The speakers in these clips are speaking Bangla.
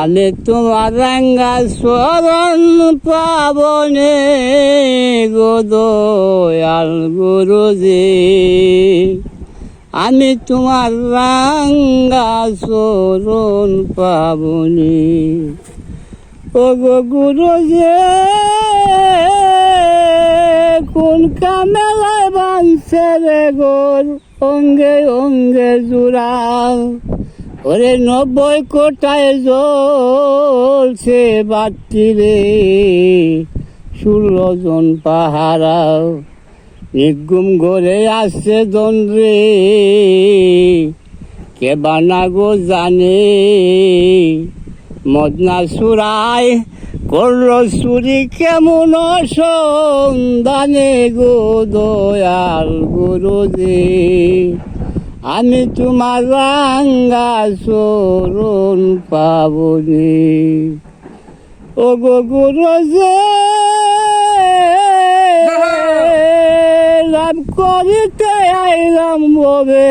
আমি তোমার রাঙ্গা স্মরণ পাবনে গো দয়াল গুরুজি। আমি তোমার রাঙ্গা স্মরণ পাবনি। ও গো গুরুজি, কোন কামেলায় বাঁধছে রে গোর অঙ্গে অঙ্গে জুড়াল ওরে নব্বই কোটায় জ্বলছে বাতি রে। ষোলো জন পাহারাও নিগুম গড়ে আসছে দন্দ্রে কে বানা গো জানে? মদনা সুরায় করল সুরি কেমন সন্ধানে গো দয়াল গুরুজি। আমি তোমার রাঙ্গা চরণ পাবনি। ও গো গুরুজি লাভ করিতে আইলাম ববে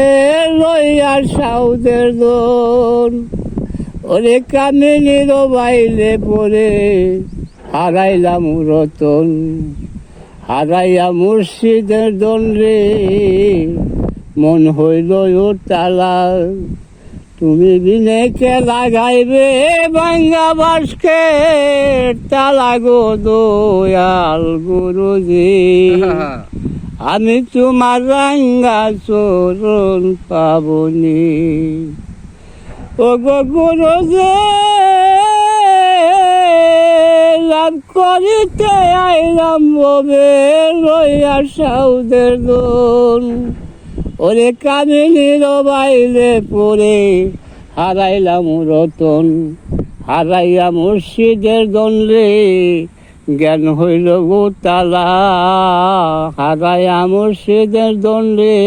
লইয়া সাউদের দোন ওরে কামিনীর বাইলে পরে হারাইলাম রতন, হারাইয়া মুর্শিদের দণ্ডে মন হইল ও তালা। তুমি বিনে কে লাগাইবে বাঙ্গা বাসকে তালা গো দয়াল গুরুজি। আমি তোমার রাঙ্গা চরণ পাবনি। ও গো গুরু যে লাভ করিতে আইলাম ববে লইয়া সাউদের দোন ওরে কামিনীর বাইলে পড়ে, হারাইলাম রতন, হারাইয়া মুর্শিদের দণ্ডে, জ্ঞান হইল গো তালা হারাইয়া মুর্শিদের দণ্ডে,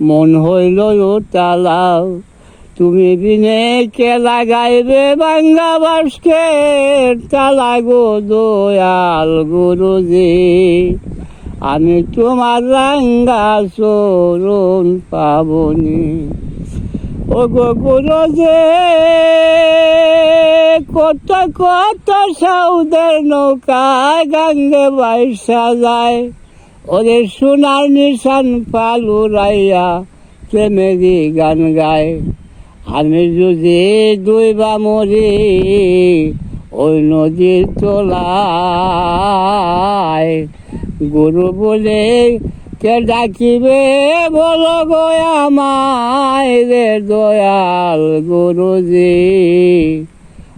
মন হইল ও তালা তুমি বিনে কে লাগাইবে বাঙ্গা বাসকে তালা গো দয়াল গুরুজি। আমি তোমার রাঙ্গা চরণ পাবনি। ও গো যে, কত কত সাউদের নৌকা গাঙ্গে বাইসা যায়। ওরে সোনার নিশান পালুরাইয়া প্রেমেরই গান গায়। আমি যদি দুই বা মরি, ওই নদীর তোলায় গুরু বলে, কে ডাকিবে বলো গো আমায় রে দয়াল গুরুজি?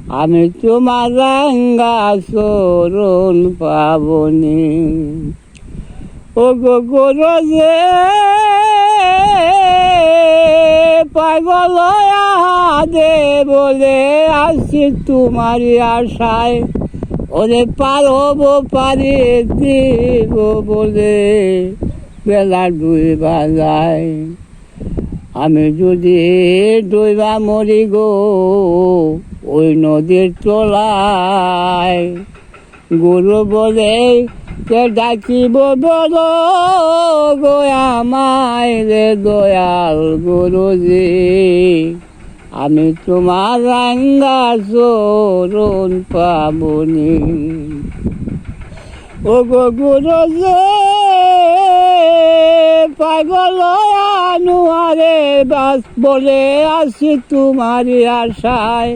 আমি তোমার রাঙ্গা চরণ পাবনি। ও গো গুরু যে পাগল দে বলে আসছি তোমারই আশায়। ওরে পারব পারি দিব বলে বেলা দুই বাজায় আমি যদি ডইবা মরি গো, ওই নদীর তোলায়। গুরু বলে, কে ডাকিব বল গো আমায় রে দয়াল গুরুজি। আমি তোমার রাঙ্গা চরণ পাবনি। ও গো গুরুজি, পাগল আনুয়ারে বাস বলে আসি তোমারই আশায়।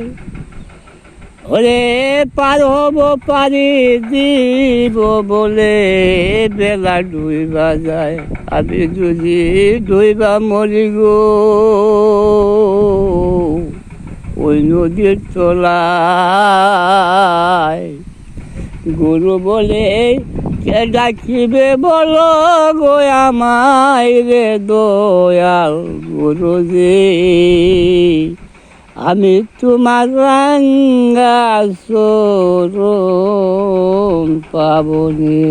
ওরে পার হব পারি দিব বলে বেলা ডুইবা যায়। আমি যদি ডুইবা মরি গো। নদীর তলায় গুরু বলে ডাকিবে বলো গো আমায় রে দয়াল গুরুজি। আমি তোমার রাঙ্গা চরণ পাবনি।